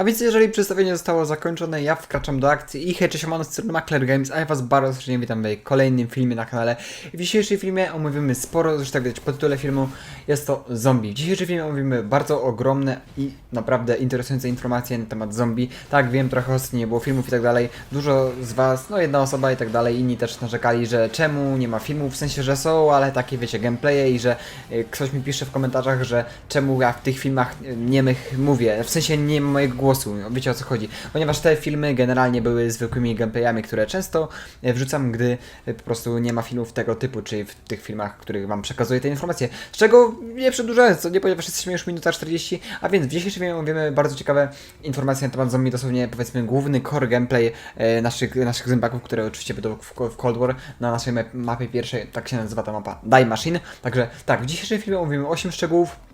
A więc jeżeli przedstawienie zostało zakończone, ja wkraczam do akcji i hej, cześć, z strony Macler Games, a ja was bardzo serdecznie witam w kolejnym filmie na kanale. W dzisiejszym filmie omówimy sporo, zresztą jak widać po tytule filmu, jest to zombie. W dzisiejszym filmie omówimy bardzo ogromne i naprawdę interesujące informacje na temat zombie. Tak, wiem, trochę ostatnio nie było filmów i tak dalej. Dużo z was, no jedna osoba i tak dalej, inni też narzekali, że czemu nie ma filmów, w sensie, że są, ale takie wiecie, gameplaye i że y, ktoś mi pisze w komentarzach, że czemu ja w tych filmach y, niemych mówię, w sensie nie mojego głosu, wiecie o co chodzi. Ponieważ te filmy generalnie były zwykłymi gameplayami, które często y, wrzucam, gdy y, po prostu nie ma filmów tego typu, czyli w tych filmach, w których wam przekazuję te informacje. Z czego nie przedłużając, co nie, ponieważ jesteśmy już minuta 40, a więc w dzisiejszym filmie omówimy bardzo ciekawe informacje na temat zombie, dosłownie powiedzmy główny core gameplay e, naszych, naszych zombiaków, które oczywiście będą w, w Cold War na naszej map- mapie pierwszej, tak się nazywa ta mapa, Die Machine. Także tak, w dzisiejszym filmie omówimy 8 szczegółów,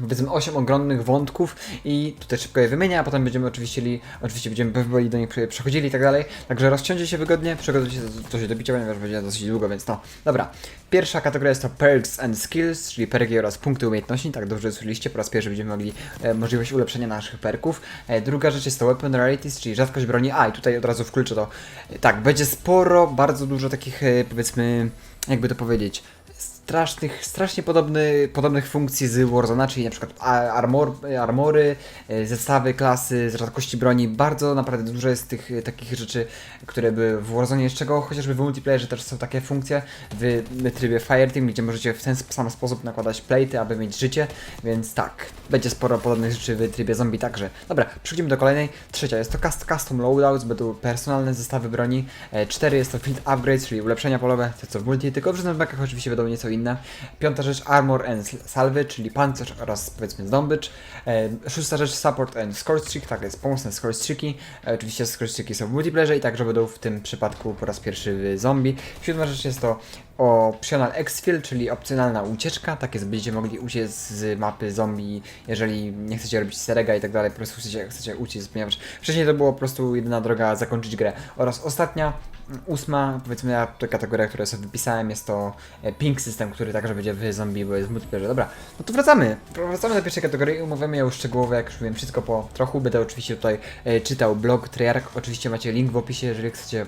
powiedzmy 8 ogromnych wątków i tutaj szybko je wymienię, a potem będziemy oczywiście, li, oczywiście będziemy powoli do nich prze- przechodzili i tak dalej. Także rozciągnijcie się wygodnie, przygotujcie się do, do się do bicia, ponieważ będzie dosyć długo, więc no. Dobra. Pierwsza kategoria jest to Perks and Skills, czyli perki oraz punkty umiejętności. Tak dobrze słyszeliście, po raz pierwszy będziemy mogli e, możliwość ulepszenia naszych perków. E, druga rzecz jest to Weapon Rarities, czyli rzadkość broni. A, i tutaj od razu wkluczę to. E, tak, będzie sporo, bardzo dużo takich e, powiedzmy, jakby to powiedzieć, strasznych, strasznie podobny, podobnych funkcji z Warzona, czyli na przykład armor, armory, e, zestawy klasy, z rzadkości broni. Bardzo naprawdę dużo jest tych e, takich rzeczy, które były w Warzone, z czego chociażby w multiplayerze też są takie funkcje w, trybie Fireteam, gdzie możecie w ten sam sposób nakładać plate, aby mieć życie, więc tak, będzie sporo podobnych rzeczy w trybie zombie także. Dobra, przechodzimy do kolejnej. Trzecia jest to cust, custom loadouts, będą personalne zestawy broni. E, cztery jest to field upgrades, czyli ulepszenia polowe, te co w multi, tylko w różnych oczywiście będą nieco inne. Piąta rzecz armor and salwy, czyli pancerz oraz powiedzmy zdobycz. E, szósta rzecz support and score streak, tak jest pomocne score streaki. E, oczywiście score streaki są w multiplayerze i także będą w tym przypadku po raz pierwszy w zombie. Siódma rzecz jest to optional exfil, czyli opcjonalna ucieczka. Tak jest, będziecie mogli uciec z mapy zombie, jeżeli nie chcecie robić serega i tak dalej, po prostu chcecie, chcecie uciec, ponieważ wcześniej to było po prostu jedyna droga zakończyć grę. Oraz ostatnia, ósma, powiedzmy ja ta kategoria, którą sobie wypisałem, jest to e, ping system, który także będzie w zombie, bo jest w multiplayerze. Dobra, no to wracamy. Wracamy do pierwszej kategorii i umówimy ją szczegółowo, jak już mówiłem, wszystko po trochu. Będę oczywiście tutaj e, czytał blog Treyarch, oczywiście macie link w opisie, jeżeli chcecie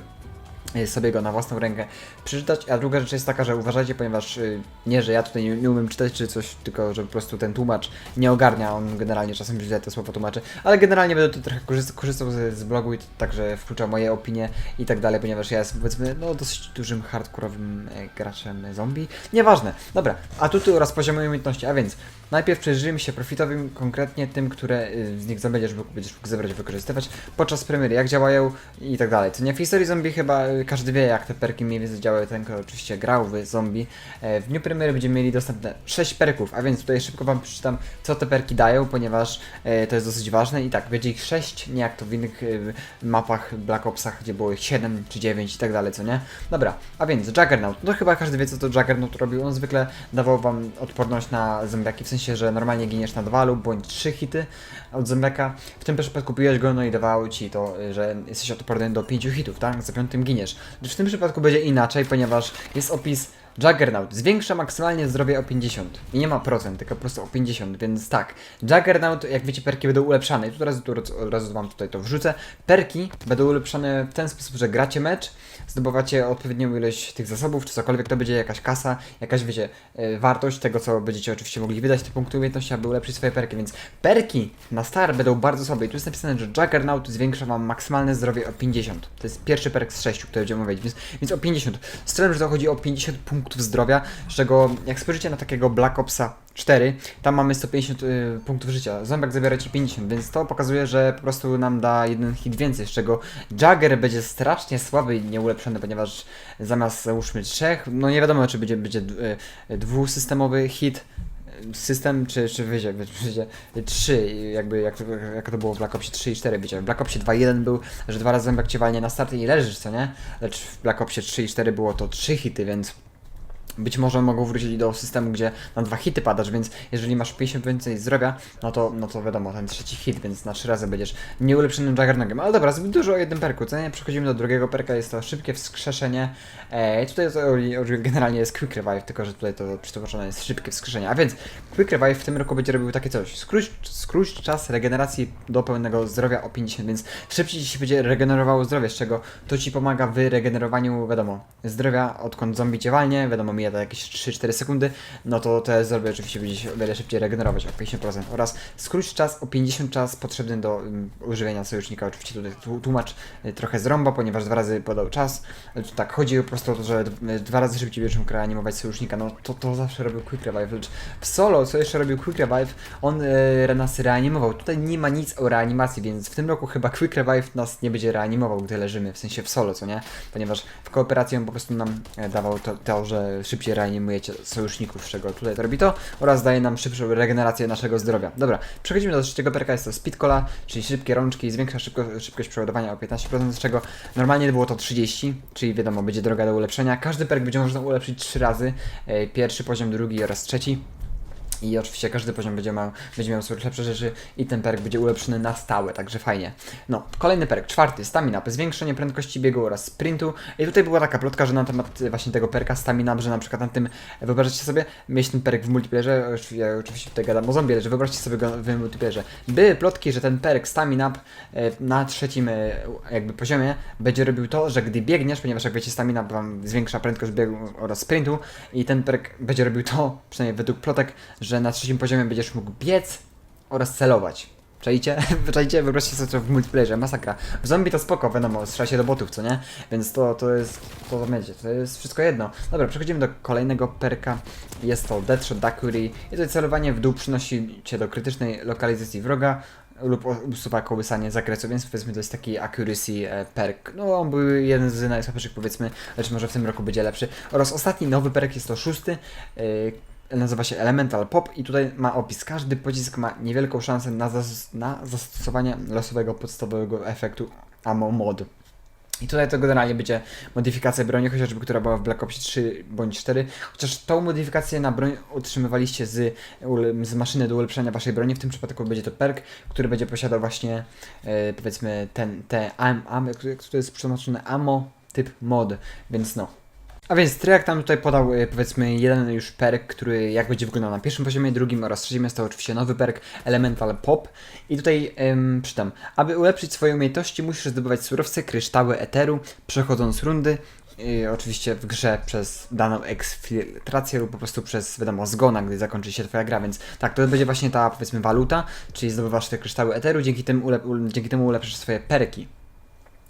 sobie go na własną rękę przeczytać, a druga rzecz jest taka, że uważajcie, ponieważ y, nie, że ja tutaj nie, nie umiem czytać czy coś, tylko że po prostu ten tłumacz nie ogarnia, on generalnie czasem źle te słowa tłumaczy, ale generalnie będę tu trochę korzystał, korzystał z, z blogu i także wkluczał moje opinie i tak dalej, ponieważ ja jestem powiedzmy no dosyć dużym hardkorowym e, graczem zombie. Nieważne. Dobra, atuty oraz poziomy umiejętności, a więc najpierw przyjrzyjmy się profitowym, konkretnie tym, które y, z nich zdobędziesz, bo będziesz mógł zebrać, wykorzystywać podczas premiery, jak działają i tak dalej. Co nie w historii zombie chyba y, każdy wie, jak te perki mniej więcej działają, ten, kto oczywiście grał w zombie. E, W dniu premiery będziemy mieli dostępne 6 perków, a więc tutaj szybko wam przeczytam, co te perki dają, ponieważ e, to jest dosyć ważne i tak, będzie ich 6, nie jak to w innych y, mapach Black Opsach, gdzie było ich 7 czy 9 i tak dalej, co nie? Dobra, a więc Juggernaut, no chyba każdy wie, co to Juggernaut robił, on zwykle dawał wam odporność na zombiaki, w sensie, że normalnie giniesz na dwa lub bądź trzy hity od zombiaka. W tym przypadku kupiłeś go, no i dawało ci to, y, że jesteś odporny do 5 hitów, tak? Za piątym giniesz. W tym przypadku będzie inaczej, ponieważ jest opis Juggernaut zwiększa maksymalnie zdrowie o 50. I nie ma procent, tylko po prostu o 50, więc tak. Juggernaut, jak wiecie, perki będą ulepszane. I tu od razu, od razu wam tutaj to wrzucę. Perki będą ulepszane w ten sposób, że gracie mecz, zdobywacie odpowiednią ilość tych zasobów, czy cokolwiek to będzie, jakaś kasa, jakaś, wiecie, y, wartość tego, co będziecie oczywiście mogli wydać, te punkty umiejętności, aby ulepszyć swoje perki, więc perki na start będą bardzo słabe. I tu jest napisane, że Juggernaut zwiększa wam maksymalne zdrowie o 50. To jest pierwszy perk z 6, który będziemy mówić, więc, więc o 50. Strzelam, że to chodzi o 50 punktów zdrowia, z czego jak spojrzycie na takiego Black Opsa 4, tam mamy 150 y, punktów życia, zombiak zabiera ci 50, więc to pokazuje, że po prostu nam da jeden hit więcej, z czego Jagger będzie strasznie słaby i nieulepszony, ponieważ zamiast załóżmy trzech, no nie wiadomo czy będzie, będzie y, dwusystemowy hit, y, system, czy, czy wyjdzie, wyjdzie 3, jakby jak to, jak to było w Black Opsie 3 i 4, wiecie, w Black Opsie 2.1 był, że dwa razy zombiak cię walnie na start i leżysz, co nie? Lecz w Black Opsie 3 i 4 było to 3 hity, więc być może mogą wrócić do systemu, gdzie na dwa hity padasz, więc jeżeli masz 50 więcej zdrowia, no to, no to wiadomo, ten trzeci hit, więc na trzy razy będziesz nieulepszonym Juggernogiem. Ale dobra, zbyt dużo o jednym perku, co nie? Przechodzimy do drugiego perka, jest to szybkie wskrzeszenie. E, tutaj to, generalnie jest Quick Revive, tylko że tutaj to przetłumaczone jest szybkie wskrzeszenie. A więc Quick Revive w tym roku będzie robił takie coś. Skróć, skróć czas regeneracji do pełnego zdrowia o 50, więc szybciej ci się będzie regenerowało zdrowie, z czego to ci pomaga w regenerowaniu, wiadomo, zdrowia, odkąd zombie cię walnie, wiadomo, mija to jakieś 3-4 sekundy, no to te zdrowie oczywiście będzie się o wiele szybciej regenerować o 50% oraz skróć czas o 50 czas potrzebny do um, używania sojusznika. Oczywiście tutaj tłu- tłumacz y, trochę zrąba, ponieważ dwa razy podał czas. Tu tak, chodzi po prostu o to, że d- dwa razy szybciej będziesz mógł reanimować sojusznika, no to, to zawsze robił Quick Revive, lecz w solo, co jeszcze robił Quick Revive, on y, nas reanimował. Tutaj nie ma nic o reanimacji, więc w tym roku chyba Quick Revive nas nie będzie reanimował, gdy leżymy, w sensie w solo, co nie? Ponieważ w kooperacji on po prostu nam e, dawał to, to że szybciej reanimujecie sojuszników, z czego tutaj to robi to, oraz daje nam szybszą regenerację naszego zdrowia. Dobra, przechodzimy do trzeciego perka, jest to Speed Cola, czyli szybkie rączki, zwiększa szybko, szybkość przeładowania o 15%, z czego normalnie było to 30, czyli wiadomo, będzie droga do ulepszenia. Każdy perk będzie można ulepszyć 3 razy, e, pierwszy poziom, drugi oraz trzeci. I oczywiście każdy poziom będzie miał, będzie miał swoje lepsze rzeczy i ten perk będzie ulepszony na stałe, także fajnie. No, kolejny perk, czwarty, stamina, zwiększenie prędkości biegu oraz sprintu. I tutaj była taka plotka, że na temat e, właśnie tego perka stamina, że na przykład na tym, wyobraźcie sobie, mieć ten perk w multiplayerze, ja oczywiście tutaj gadam o zombie, ale że wyobraźcie sobie go w multiplayerze. Były plotki, że ten perk stamina e, na trzecim e, jakby poziomie będzie robił to, że gdy biegniesz, ponieważ jak wiecie stamina wam zwiększa prędkość biegu oraz sprintu i ten perk będzie robił to, przynajmniej według plotek, że na trzecim poziomie będziesz mógł biec oraz celować. Czajcie? Czajcie? Wyobraźcie sobie to w multiplayerze, masakra. W zombie to spoko, wiadomo, strzela się do botów, co nie? Więc to, to jest, to będzie, to jest wszystko jedno. Dobra, przechodzimy do kolejnego perka. Jest to Deadshot Daiquiri. I tutaj celowanie w dół przynosi cię do krytycznej lokalizacji wroga lub usuwa kołysanie zakresu, więc powiedzmy to jest taki accuracy e, perk. No on był jeden z najsłabszych powiedzmy, lecz może w tym roku będzie lepszy. Oraz ostatni nowy perk jest to szósty. Nazywa się Elemental Pop i tutaj ma opis. Każdy pocisk ma niewielką szansę na, zas- na zastosowanie losowego podstawowego efektu Ammo Mod. I tutaj to generalnie będzie modyfikacja broni, chociażby która była w Black Ops 3 bądź 4. Chociaż tą modyfikację na broń utrzymywaliście z, z maszyny do ulepszenia waszej broni. W tym przypadku będzie to perk, który będzie posiadał właśnie e, powiedzmy ten, te am, am, który jest przetłumaczony ammo typ mod, więc no. A więc Triak tam tutaj podał e, powiedzmy jeden już perk, który jak będzie wyglądał na pierwszym poziomie, drugim oraz trzecim jest to oczywiście nowy perk Elemental Pop. I tutaj em, czytam. Aby ulepszyć swoje umiejętności musisz zdobywać surowce, kryształy eteru, przechodząc rundy. y, oczywiście w grze przez daną eksfiltrację lub po prostu przez, wiadomo, zgona, gdy zakończy się twoja gra, więc tak, to będzie właśnie ta, powiedzmy, waluta, czyli zdobywasz te kryształy eteru, dzięki temu, ulep, ul- dzięki temu ulepszysz swoje perki.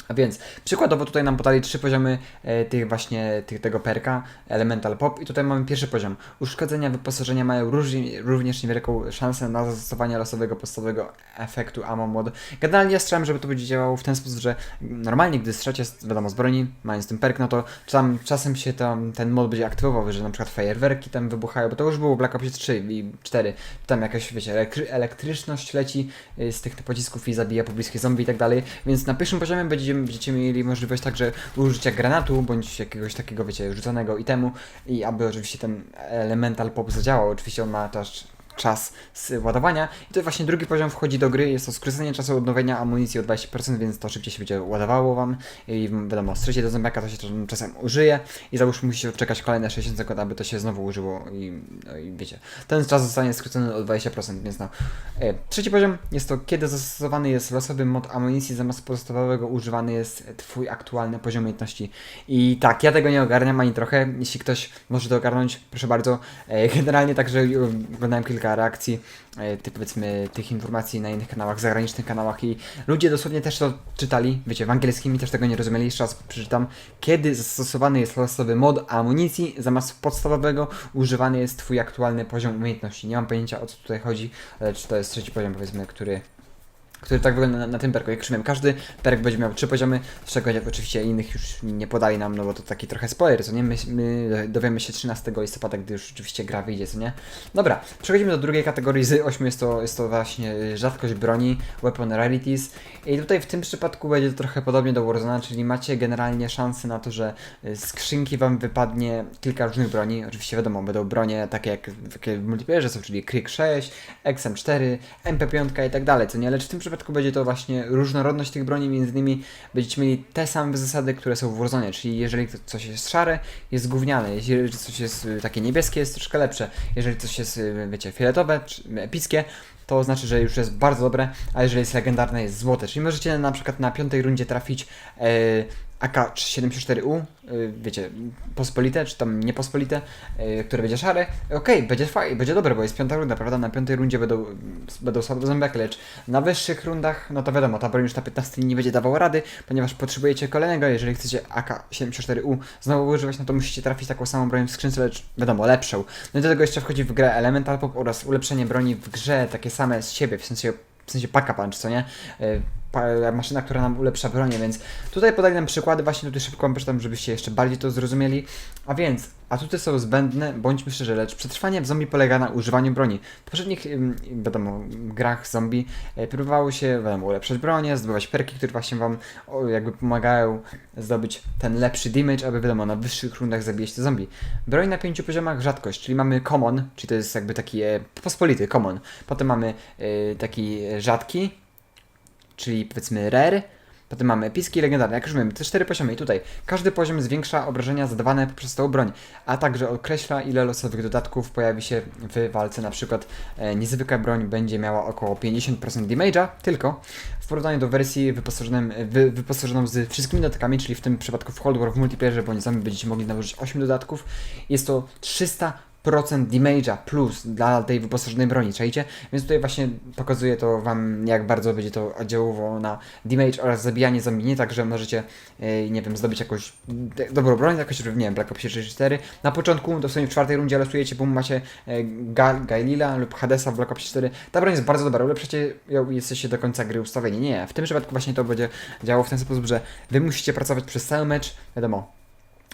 A więc przykładowo tutaj nam podali trzy poziomy e, tych właśnie tych, tego perka Elemental Pop i tutaj mamy pierwszy poziom. Uszkodzenia wyposażenia mają różni, również niewielką szansę na zastosowanie losowego podstawowego efektu Ammo Mod. Generalnie ja strzelam, żeby to będzie działało w ten sposób, że normalnie gdy strzecie wiadomo z broni, mając ten perk, no to tam czasem się tam ten mod będzie aktywował, że na przykład fajerwerki tam wybuchają, bo to już było Black Ops 3 i 4. Tam jakaś, wiecie, elektry elektryczność leci y, z tych pocisków i zabija pobliskie zombie i tak dalej, więc na pierwszym poziomie będziemy, będziecie mieli możliwość także użycia granatu, bądź jakiegoś takiego, wiecie, rzucanego itemu i aby oczywiście ten elemental pop zadziałał, oczywiście on ma też czas ładowania. I to właśnie drugi poziom wchodzi do gry, jest to skrócenie czasu odnowienia amunicji o 20%, więc to szybciej się będzie ładowało Wam. I wiadomo, strzecie do zombiaka to się czasem- użyje i załóżmy musicie odczekać kolejne 60 sekund, aby to się znowu użyło i, no i wiecie. Ten czas zostanie skrócony o 20%, więc no. E, trzeci poziom jest to, kiedy zastosowany jest losowy mod amunicji zamiast podstawowego używany jest Twój aktualny poziom umiejętności. I tak, ja tego nie ogarniam ani trochę. Jeśli ktoś może to ogarnąć, proszę bardzo. E, generalnie także e, oglądałem kilka reakcji, e, powiedzmy, tych informacji na innych kanałach, zagranicznych kanałach i ludzie dosłownie też to czytali, wiecie, w angielskim i też tego nie rozumieli. Jeszcze raz przeczytam. Kiedy zastosowany jest losowy mod amunicji zamiast podstawowego używany jest Twój aktualny poziom umiejętności. Nie mam pojęcia o co tutaj chodzi, lecz to jest trzeci poziom, powiedzmy, który który tak wygląda na, na tym perku. Jak już wiem, każdy perk będzie miał trzy poziomy, z czego oczywiście innych już nie podali nam, no bo to taki trochę spoiler, co nie? My, my dowiemy się 13 listopada, gdy już oczywiście gra wyjdzie, co nie? Dobra, przechodzimy do drugiej kategorii z 8, jest to, jest to właśnie rzadkość broni, weapon rarities i tutaj w tym przypadku będzie to trochę podobnie do Warzona, czyli macie generalnie szansę na to, że y, skrzynki wam wypadnie kilka różnych broni, oczywiście wiadomo, będą bronie takie jak w, multiplayerze są, czyli Krik 6, XM4, MP5 i tak dalej, co nie? Lecz w tym przypadku będzie to właśnie różnorodność tych broni, między innymi będziecie mieli te same zasady, które są w Warzone, czyli jeżeli coś jest szare, jest gówniane, jeżeli coś jest y, takie niebieskie, jest troszkę lepsze, jeżeli coś jest, y, wiecie, fioletowe, epickie, to znaczy, że już jest bardzo dobre, a jeżeli jest legendarne, jest złote. Czyli możecie na przykład na piątej rundzie trafić e, AK-74U, e, wiecie, pospolite, czy tam niepospolite, e, które będzie szare. Okej, będzie fajnie, będzie dobre, bo jest piąta runda, prawda? Na piątej rundzie będą, będą słabe zombiaki, lecz na wyższych rundach, no to wiadomo, ta broń już na 15 nie będzie dawała rady, ponieważ potrzebujecie kolejnego, jeżeli chcecie AK-74U znowu używać, no to musicie trafić taką samą broń w skrzynce, lecz wiadomo, lepszą. No i do tego jeszcze wchodzi w grę Elemental Pop oraz ulepszenie broni w grze, takie same z siebie, w sensie, w sensie Paka Punch, co nie? Maszyna, która nam ulepsza bronię, więc tutaj podaj nam przykłady, właśnie tutaj szybko wam przeczytam, żebyście jeszcze bardziej to zrozumieli. A więc, atuty są zbędne, bądźmy szczerzy, lecz przetrwanie w zombie polega na używaniu broni. W poprzednich, wiadomo, grach zombie e, próbowało się, wiadomo, ulepszać bronię, zdobywać perki, które właśnie wam jakby pomagają zdobyć ten lepszy damage, aby wiadomo, na wyższych rundach zabijać te zombie. Broń na pięciu poziomach rzadkość, czyli mamy common, czyli to jest jakby taki e, pospolity common. Potem mamy e, taki e, rzadki, czyli powiedzmy rare. Potem mamy epicki i legendarny. Jak już mówimy, te cztery poziomy i tutaj każdy poziom zwiększa obrażenia zadawane poprzez tą broń, a także określa ile losowych dodatków pojawi się w walce. Na przykład e, niezwykła broń będzie miała około 50% damage'a tylko w porównaniu do wersji wyposażonym, wy, wyposażoną z wszystkimi dodatkami, czyli w tym przypadku w Cold War w multiplayerze, bo nie sami będziecie mogli nałożyć 8 dodatków. Jest to 300 procent damage'a plus dla tej wyposażonej broni, czajcie? Więc tutaj właśnie pokazuje to wam, jak bardzo będzie to oddziaływało na damage oraz zabijanie zombie. Nie tak, że możecie, e, nie wiem, zdobyć jakąś dobrą broń, jakoś, nie wiem, Black Ops 4. Na początku, dosłownie w czwartej rundzie losujecie, bo macie e, Ga- Gailila lub Hadesa w Black Ops 4. Ta broń jest bardzo dobra, ulepszacie ją i jesteście do końca gry ustawieni. Nie, w tym przypadku właśnie to będzie działało w ten sposób, że wy musicie pracować przez cały mecz, wiadomo,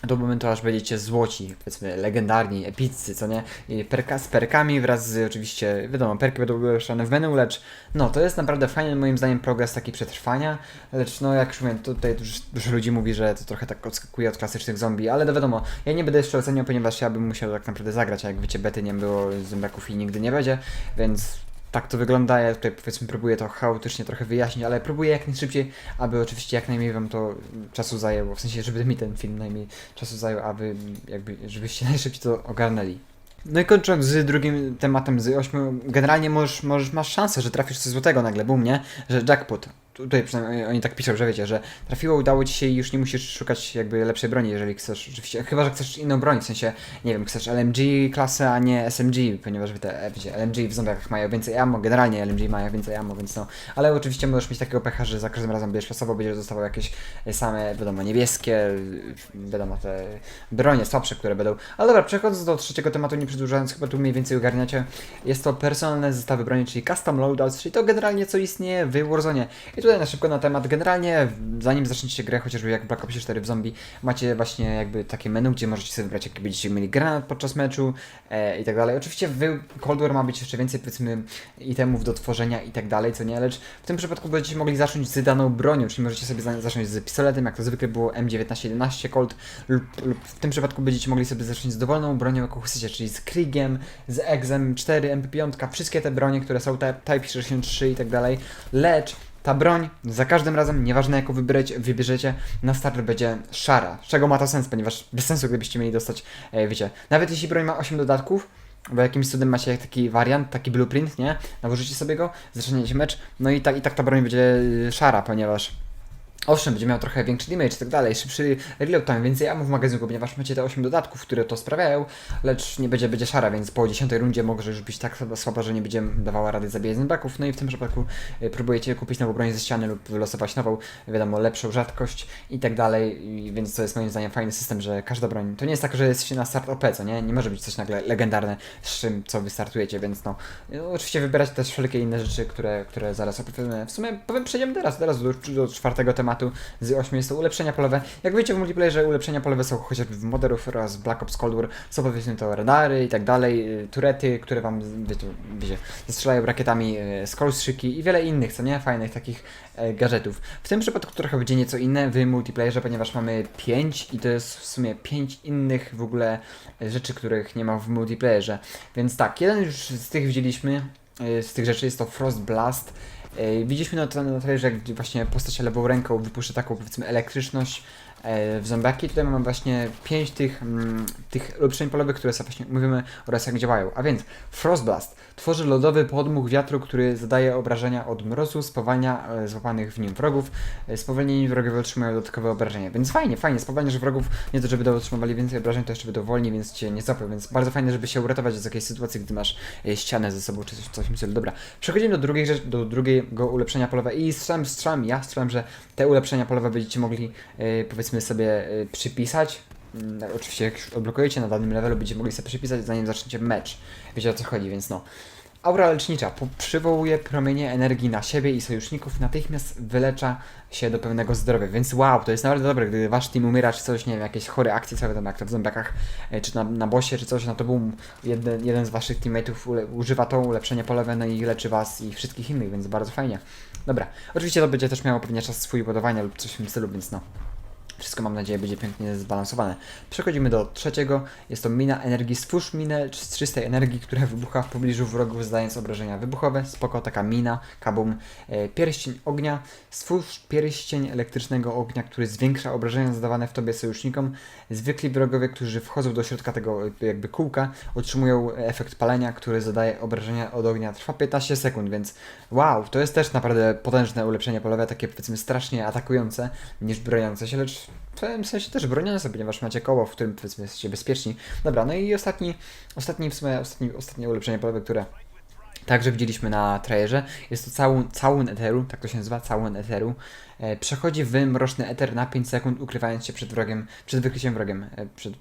do momentu, aż będziecie złoci, powiedzmy legendarni, epiccy, co nie? I perka, z perkami wraz z oczywiście, wiadomo, perki będą ulepszane w menu, lecz no, to jest naprawdę fajny moim zdaniem progres taki przetrwania, lecz no, jak już mówię, tutaj dużo, ludzi mówi, że to trochę tak odskakuje od klasycznych zombie, ale no wiadomo, ja nie będę jeszcze oceniał, ponieważ ja bym musiał tak naprawdę zagrać, a jak wiecie, bety nie było, zombiaków i nigdy nie będzie, więc tak to wygląda. Ja tutaj powiedzmy próbuję to chaotycznie trochę wyjaśnić, ale próbuję jak najszybciej, aby oczywiście jak najmniej wam to czasu zajęło. W sensie, żeby mi ten film najmniej czasu zajął, aby jakby, żebyście najszybciej to ogarnęli. No i kończąc z drugim tematem z ośmiu, generalnie możesz, możesz, masz szansę, że trafisz coś złotego nagle, boom, nie? Że jackpot. Tutaj przynajmniej oni tak piszą, że wiecie, że trafiło, udało ci się i już nie musisz szukać jakby lepszej broni, jeżeli chcesz, oczywiście, chyba, że chcesz inną broń, w sensie, nie wiem, chcesz LMG klasę, a nie SMG, ponieważ wy te, wiecie, LMG w zombiach mają więcej ammo, generalnie LMG mają więcej ammo, więc no, ale oczywiście możesz mieć takiego pecha, że za każdym razem będziesz losowo, będziesz dostawał jakieś same, wiadomo, niebieskie, wiadomo, te bronie słabsze, które będą, ale dobra, przechodząc do trzeciego tematu, nie przedłużając, chyba tu mniej więcej ogarniacie, jest to personalne zestawy broni, czyli custom loadouts, czyli to generalnie co istnieje w Warzone. I tutaj na szybko na temat, generalnie zanim zaczniecie grę, chociażby jak Black Ops 4 w zombie, macie właśnie jakby takie menu, gdzie możecie sobie wybrać, jaki będziecie mieli granat podczas meczu e, i tak dalej. Oczywiście w Cold War ma być jeszcze więcej, powiedzmy, itemów do tworzenia i tak dalej, co nie, lecz w tym przypadku będziecie mogli zacząć z daną bronią, czyli możecie sobie za- zacząć z pistoletem, jak to zwykle było M1911 Colt, lub, lub w tym przypadku będziecie mogli sobie zacząć z dowolną bronią, jaką chcecie, czyli z Kriegiem, z Exem 4, MP5, wszystkie te bronie, które są Type 63 i tak dalej, lecz ta broń za każdym razem, nieważne jaką wybierecie, wybierzecie, na start będzie szara. Z czego ma to sens, ponieważ bez sensu, gdybyście mieli dostać, e, wiecie, nawet jeśli broń ma 8 dodatków, bo jakimś cudem macie taki wariant, taki blueprint, nie? Nałożycie sobie go, zaczniecie mecz, no i tak, i tak ta broń będzie y, szara, ponieważ Owszem, będzie miał trochę większy damage i tak dalej, szybszy reload time, więcej ammo w magazynu, ponieważ macie te 8 dodatków, które to sprawiają, lecz nie będzie, będzie szara, więc po 10 rundzie może już być tak słaba- że nie będzie dawała rady zabijać zębaków, no i w tym przypadku y, próbujecie kupić nową broń ze ściany lub wylosować nową, wiadomo, lepszą rzadkość i tak dalej, więc to jest moim zdaniem fajny system, że każda broń, to nie jest tak, że jesteście na start OP, co nie? Nie może być coś nagle legendarne z czym, co wystartujecie, więc no, no oczywiście wybierać też wszelkie inne rzeczy, które, które zaraz opowiemy. W sumie powiem, przejdziemy teraz, teraz do, do czwartego tematu z 8 jest to ulepszenia polowe. Jak wiecie w multiplayerze ulepszenia polowe są chociażby w Modernów oraz Black Ops Cold War, są powiedzmy to radary i tak dalej, y, turety, które wam, wiecie, wiecie zastrzelają rakietami, y, scrollstrzyki i wiele innych, co nie? Fajnych takich e, gadżetów. W tym przypadku trochę będzie nieco inne w multiplayerze, ponieważ mamy 5 i to jest w sumie 5 innych w ogóle e, rzeczy, których nie ma w multiplayerze. Więc tak, jeden już z tych widzieliśmy, e, z tych rzeczy jest to Frost Blast. Widzieliśmy na, na trailerze, gdzie właśnie postać lewą ręką wypuszcza taką powiedzmy elektryczność w zombiaki. Tutaj mamy właśnie pięć tych, mm, tych ulepszeń polowych, które sobie właśnie mówimy oraz jak działają. A więc Frostblast tworzy lodowy podmuch wiatru, który zadaje obrażenia od mrozu, spowalnia e, złapanych w nim wrogów. E, Spowolnieni wrogowie otrzymują dodatkowe obrażenia. Więc fajnie, fajnie. Spowalniasz wrogów nie to, żeby otrzymywali więcej obrażeń, to jeszcze będą wolni, więc cię nie złapią. Więc bardzo fajne, żeby się uratować z jakiejś sytuacji, gdy masz e, ścianę ze sobą czy coś, coś stylu. Dobra, przechodzimy do drugiej rzeczy, do drugiego ulepszenia polowe i strzelam, strzelam, ja strzelam, że te ulepszenia polowe będziecie mogli e, powiedzmy sobie e, przypisać. Mm, Oczywiście jak już odblokujecie na danym levelu, będziecie mogli sobie przypisać zanim zaczniecie mecz. Wiecie o co chodzi, więc no. Aura lecznicza przywołuje promienie energii na siebie i sojuszników, natychmiast wylecza się do pełnego zdrowia, więc wow, to jest naprawdę dobre, gdy wasz team umiera, czy coś, nie wiem, jakieś chore akcje, co wiadomo, jak to w zombiakach, e, czy na, na bossie, czy coś, no to boom, jeden, jeden z waszych teammateów używa to ulepszenie polowe, no i leczy was i wszystkich innych, więc bardzo fajnie. Dobra, oczywiście to będzie też miało pewnie czas swój budowania lub coś w tym stylu, więc no. Wszystko mam nadzieję będzie pięknie zbalansowane. Przechodzimy do trzeciego. Jest to mina energii. Stwórz minę z czystej energii, która wybucha w pobliżu wrogów, zadając obrażenia wybuchowe. Spoko, taka mina, kabum. E, pierścień ognia. Stwórz pierścień elektrycznego ognia, który zwiększa obrażenia zadawane w tobie sojusznikom. Zwykli wrogowie, którzy wchodzą do środka tego jakby- jakby kółka, otrzymują efekt palenia, który zadaje obrażenia od ognia. Trwa 15 sekund, więc wow, to jest też naprawdę potężne ulepszenie polowe, takie powiedzmy strasznie atakujące niż broniące się, lecz w pewnym sensie też broniące, ponieważ macie koło, w którym powiedzmy jesteście bezpieczni. Dobra, no i ostatni, ostatni w sumie, ostatni, ostatnie ulepszenie polowe, które Także widzieliśmy na trailerze. Jest to całun, całun eteru, tak to się nazywa, całun eteru. E, przechodzi w mroczny eter na 5 sekund, ukrywając się przed wrogiem, przed wykryciem wrogiem. E, przed,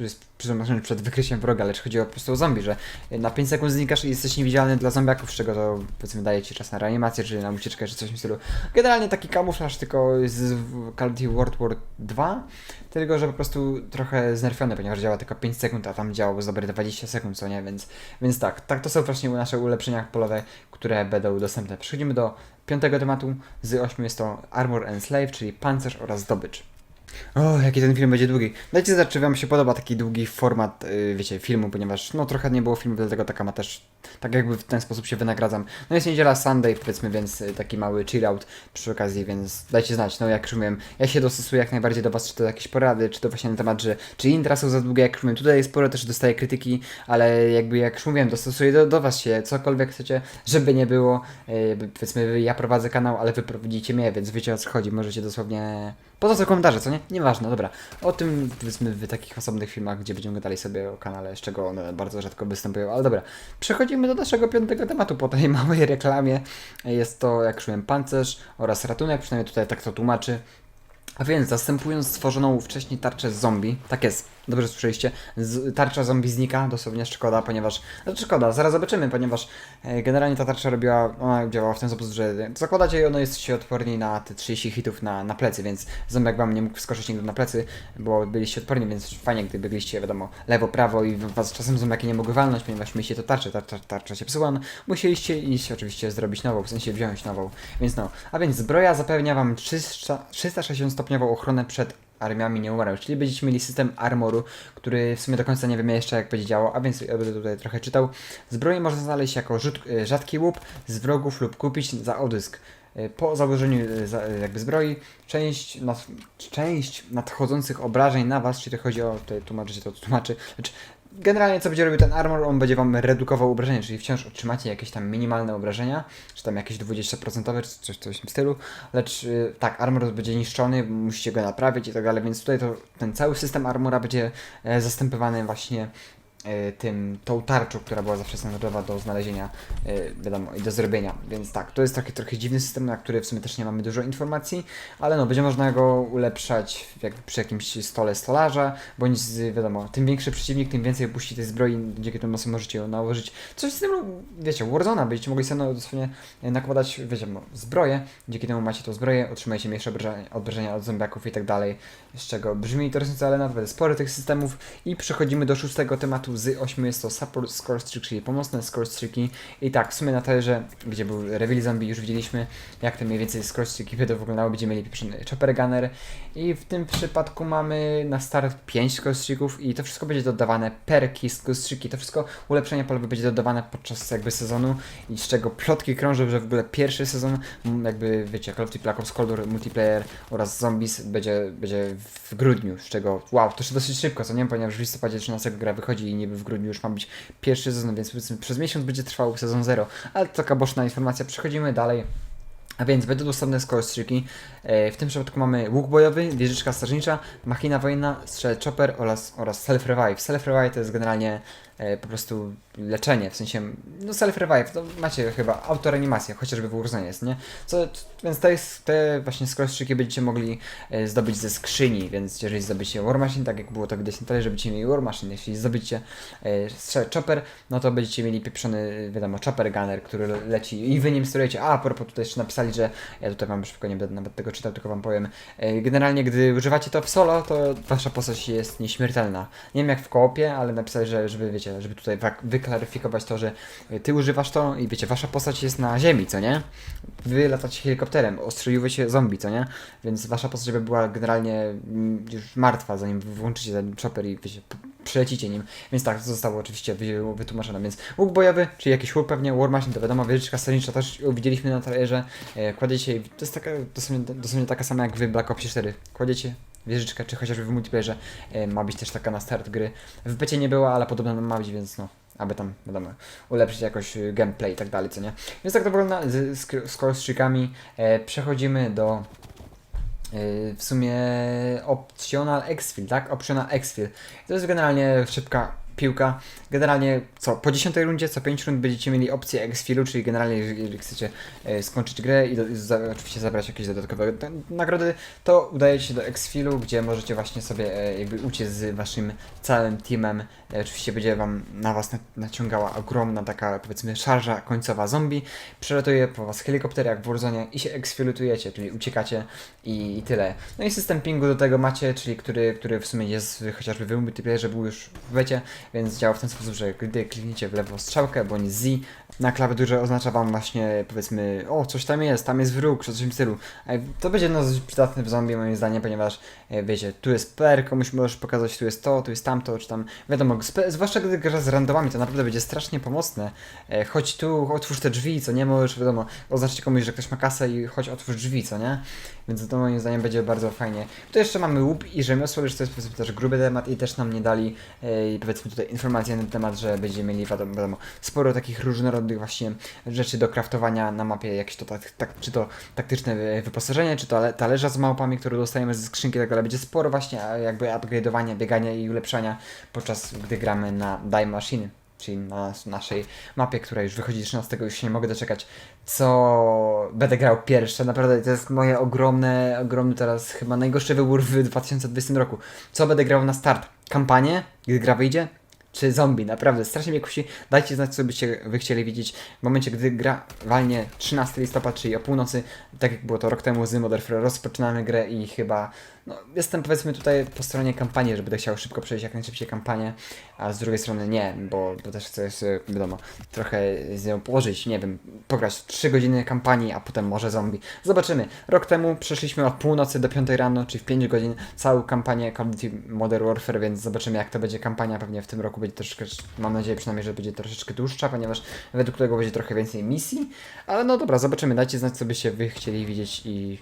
jest przeznaczony przed wykryciem wroga, lecz chodzi o po prostu o zombie, że na 5 sekund znikasz i jesteś niewidzialny dla zombiaków, z czego to powiedzmy daje ci czas na reanimację, czy na ucieczkę, czy coś w tym stylu. Generalnie taki kamuflaż tylko z Call of Duty World War 2, tylko że po prostu trochę znerfiony, ponieważ działa tylko 5 sekund, a tam działało z dobre 20 sekund, co nie, więc, więc tak, tak to są właśnie nasze ulepszenia polowe, które będą dostępne. Przechodzimy do piątego tematu, z 8 jest to Armor and Slave, czyli pancerz oraz zdobycz. O, jaki ten film będzie długi. Dajcie znać, czy wam się podoba taki długi format, yy, wiecie, filmu, ponieważ no trochę nie było filmu, dlatego taka ma też, tak jakby w ten sposób się wynagradzam. No jest niedziela Sunday, powiedzmy, więc y, taki mały chill out przy okazji, więc dajcie znać, no jak już mówiłem, ja się dostosuję jak najbardziej do was, czy to jakieś porady, czy to właśnie na temat, że czy intra są za długie, jak już mówiłem, tutaj sporo też dostaję krytyki, ale jakby jak już mówiłem, dostosuję do, do was się, cokolwiek chcecie, żeby nie było, yy, powiedzmy, ja prowadzę kanał, ale wy prowadzicie mnie, więc wiecie o co chodzi, możecie dosłownie... Po to są komentarze, co nie? Nieważne, dobra. O tym powiedzmy w takich osobnych filmach, gdzie będziemy gadali sobie o kanale, z czego one bardzo rzadko występują, ale dobra. Przechodzimy do naszego piątego tematu po tej małej reklamie. Jest to, jak już mówiłem, pancerz oraz ratunek, przynajmniej tutaj tak to tłumaczy. A więc zastępując stworzoną wcześniej tarczę z zombie, tak jest, dobrze słyszeliście, z, tarcza zombie znika, dosłownie szkoda, ponieważ, znaczy szkoda, zaraz zobaczymy, ponieważ e, generalnie ta tarcza robiła, ona działała w ten sposób, że zakładacie ją, ono jesteście odporni na te 30 hitów na, na plecy, więc zombiak wam nie mógł wskoczyć nigdy na plecy, bo byliście odporni, więc fajnie, gdy byliście, wiadomo, lewo, prawo i was czasem zombiaki nie mogły walnąć, ponieważ mieliście to tarczę, tarcza, tarcza się psuła, no, musieliście iść oczywiście zrobić nową, w sensie wziąć nową, więc no, a więc zbroja zapewnia wam 300 360-stopniową ochronę przed armiami nieumarłych, czyli będziecie mieli system armoru, który w sumie do końca nie wiemy jeszcze jak będzie działał, a więc ja będę tutaj trochę czytał. Zbroję można znaleźć jako rzut, e, rzadki łup z wrogów lub kupić za odysk. E, Po założeniu e, jakby zbroi, część, nad, część nadchodzących obrażeń na was, czyli chodzi o, tutaj tłumaczy się to tłumaczy, generalnie co będzie robił ten armor, on będzie wam redukował obrażenia, czyli wciąż otrzymacie jakieś tam minimalne obrażenia, czy tam jakieś 20% czy coś, coś w tym stylu, lecz y, tak, armor będzie niszczony, musicie go naprawić i tak dalej, więc tutaj to, ten cały system armora będzie e, zastępowany właśnie tym, tą tarczą, która była zawsze standardowa do znalezienia, e, wiadomo, i do zrobienia. Więc tak, to jest taki trochę dziwny system, na który w sumie też nie mamy dużo informacji, ale no, będzie można go ulepszać jak przy jakimś stole stolarza, bądź wiadomo, tym większy przeciwnik, tym więcej puści tej zbroi, dzięki temu sobie możecie ją nałożyć. Coś z tym, wiecie, Warzona, będziecie mogli sobie dosłownie e, nakładać, wiecie, no, zbroję, dzięki temu macie tą zbroję, otrzymajcie mniejsze obrażenia, od zombiaków i tak dalej, z czego brzmi interesująco, ale naprawdę spory tych systemów i przechodzimy do szóstego tematu z ośmiu, jest to support score streak, czyli pomocne score i tak, w sumie na talerze, gdzie był reveal zombie, już widzieliśmy, jak te mniej więcej score streaki będą wyglądały, będziemy mieli pieprzony chopper gunner. I w tym przypadku mamy na start 5 score streaków i to wszystko będzie dodawane perki, score streaki, to wszystko ulepszenie polowe będzie dodawane podczas jakby sezonu i z czego plotki krążą, że w ogóle pierwszy sezon, jakby wiecie, Call of Duty Black Ops Cold War Multiplayer oraz Zombies będzie, będzie w grudniu, z czego wow, to się dosyć szybko, co nie, ponieważ w listopadzie 13 gra wychodzi i niby w grudniu już ma być pierwszy sezon, więc powiedzmy przez miesiąc będzie trwał sezon 0, ale to taka boczna informacja, przechodzimy dalej. A więc będą dostępne score streaki. E, W tym przypadku mamy łuk bojowy, wieżyczka strażnicza, machina wojenna, strzel chopper oraz, oraz self-revive. Self-revive to jest generalnie po prostu leczenie, w sensie, no self-revive, to macie chyba autoreanimację, chociażby w Warzone jest, nie? Co, więc to jest, te właśnie score streaki będziecie mogli e, zdobyć ze skrzyni, więc jeżeli zdobycie War Machine, tak jak było to widać na talerze, będziecie mieli War Machine, jeśli zdobycie e, chopper, no to będziecie mieli pieprzony, wiadomo, chopper gunner, który le- leci i wy nim sterujecie. A, a propos tutaj jeszcze napisali, że ja tutaj wam szybko nie będę nawet tego czytał, tylko wam powiem. E, Generalnie, gdy używacie to w solo, to wasza postać jest nieśmiertelna. Nie wiem jak w koopie, ale napisali, że żeby, wiecie, żeby tutaj wyklaryfikować to, że ty używasz to i wiecie, wasza postać jest na ziemi, co nie? Wy latacie helikopterem, ostrzeliły się zombie, co nie? Więc wasza postać by była generalnie mm, już martwa, zanim włączycie ten chopper i wiecie, p- przylecicie nim. Więc tak, to zostało oczywiście wy- wytłumaczone. Więc łuk bojowy, czyli jakiś łuk pewnie, War Machine to wiadomo, wieżyczka strażnicza też widzieliśmy na talerze. E, kładziecie, to jest taka, dosłownie, dosłownie taka sama jak w Black Ops 4. Kładziecie wieżyczkę, czy chociażby w multiplayerze e, ma być też taka na start gry. W becie nie była, ale podobno ma być, więc no. Aby tam, wiadomo, ulepszyć jakoś y, gameplay i tak dalej, co nie? Więc tak to wygląda z, z, streakami. E, przechodzimy do Yy, w sumie optional exfil, tak? Optional exfil. To jest generalnie szybka piłka. Generalnie co, po 10 rundzie, co 5 rund będziecie mieli opcję exfilu, czyli generalnie jeżeli chcecie e, skończyć grę i do, za, oczywiście zabrać jakieś dodatkowe nagrody, to udajecie się do exfilu, gdzie możecie właśnie sobie e, jakby uciec z waszym całym teamem. E, oczywiście będzie wam na was na, naciągała ogromna taka powiedzmy szarża końcowa zombie. Przelatuje po was helikopter jak w Warzone i się exfilutujecie, czyli uciekacie i, i tyle. No i system pingu do tego macie, czyli który, który w sumie jest chociażby w multiplayerze był już w becie, więc działa w ten sposób, że gdy klikniecie w lewo strzałkę bądź Z, na klawiaturze oznacza wam właśnie powiedzmy, o coś tam jest, tam jest wróg, czy coś w tym stylu. A To będzie no dosyć przydatne w zombie moim zdaniem, ponieważ e, wiecie, tu jest per, komuś możesz pokazać, tu jest to, tu jest tamto, czy tam, wiadomo, zwłaszcza gdy grasz z randomami, to naprawdę będzie strasznie pomocne. E, Chodź tu, otwórz te drzwi, co nie możesz, wiadomo, oznaczyć komuś, że ktoś ma kasę i chodź otwórz drzwi, co nie? Więc to moim zdaniem będzie bardzo fajnie. Tu jeszcze mamy łup i rzemiosło, już to jest powiedzmy też gruby temat i też nam nie dali e, powiedzmy tutaj informacje na ten temat, że będziemy mieli wiadomo, wiadomo sporo takich różnorodnych właśnie rzeczy do craftowania na mapie, jakieś to tak, tak, czy to taktyczne wyposażenie, czy to ale- talerza z małpami, które dostajemy ze skrzynki, tak dalej. Będzie sporo właśnie jakby upgrade'owania, biegania i ulepszania podczas gdy gramy na Die Machine. Czyli na naszej mapie, która już wychodzi 13, już się nie mogę doczekać, co będę grał pierwsze. Naprawdę to jest moje ogromne, ogromny teraz chyba najgorszy wybór w 2020 roku. Co będę grał na start? Kampanię, gdy gra wyjdzie? Czy zombie? Naprawdę, strasznie mnie kusi. Dajcie znać, co byście wy chcieli widzieć w momencie, gdy gra walnie 13 listopad, czyli o północy, tak jak było to rok temu z Modern rozpoczynamy grę i chyba, no, jestem powiedzmy tutaj po stronie kampanii, że chciał szybko przejść jak najszybciej kampanię, a z drugiej strony nie, bo, bo też chcę sobie, wiadomo, trochę z nią położyć, nie wiem, pograć 3 godziny kampanii, a potem może zombie. Zobaczymy. Rok temu przeszliśmy od północy do 5 rano, czyli w 5 godzin, całą kampanię Call of Duty Modern Warfare, więc zobaczymy jak to będzie kampania, pewnie w tym roku będzie troszeczkę, mam nadzieję przynajmniej, że będzie troszeczkę dłuższa, ponieważ według tego będzie trochę więcej misji, ale no dobra, zobaczymy, dajcie znać, co byście wy chcieli widzieć i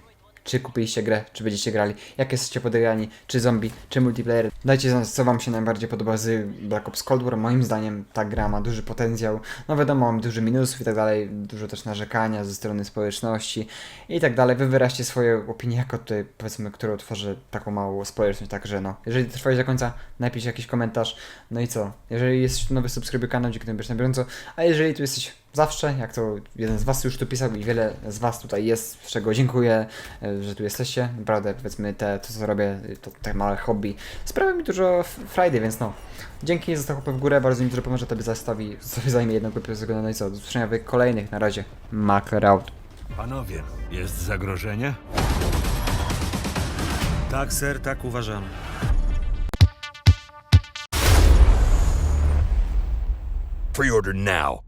czy kupiliście grę, czy będziecie grali, jak jesteście podejrzani, czy zombie, czy multiplayer. Dajcie znać, co wam się najbardziej podoba z Black Ops Cold War. Moim zdaniem ta gra ma duży potencjał. No wiadomo, ma dużo minusów i tak dalej, dużo też narzekania ze strony społeczności i tak dalej. Wy wyraźcie swoje opinie jako tutaj, powiedzmy, które tworzy taką małą społeczność, także no, jeżeli trwałeś do końca, napisz jakiś komentarz, no i co? Jeżeli jesteś nowy, subskrybuj kanał, dzięki na bieżąco, a jeżeli tu jesteś zawsze, jak to jeden z Was już tu pisał i wiele z Was tutaj jest, z czego dziękuję, e, że tu jesteście. Naprawdę, powiedzmy, te, to co robię, to te małe hobby sprawia mi dużo f- frajdy, więc no. Dzięki za łapę w górę, bardzo mi dużo pomoże, tobie zastawi, sobie zajmie jedną kopię z no i co, do usłyszenia w kolejnych, na razie. Makler out. Panowie, jest zagrożenie? Tak, ser, tak uważam. Pre-order now.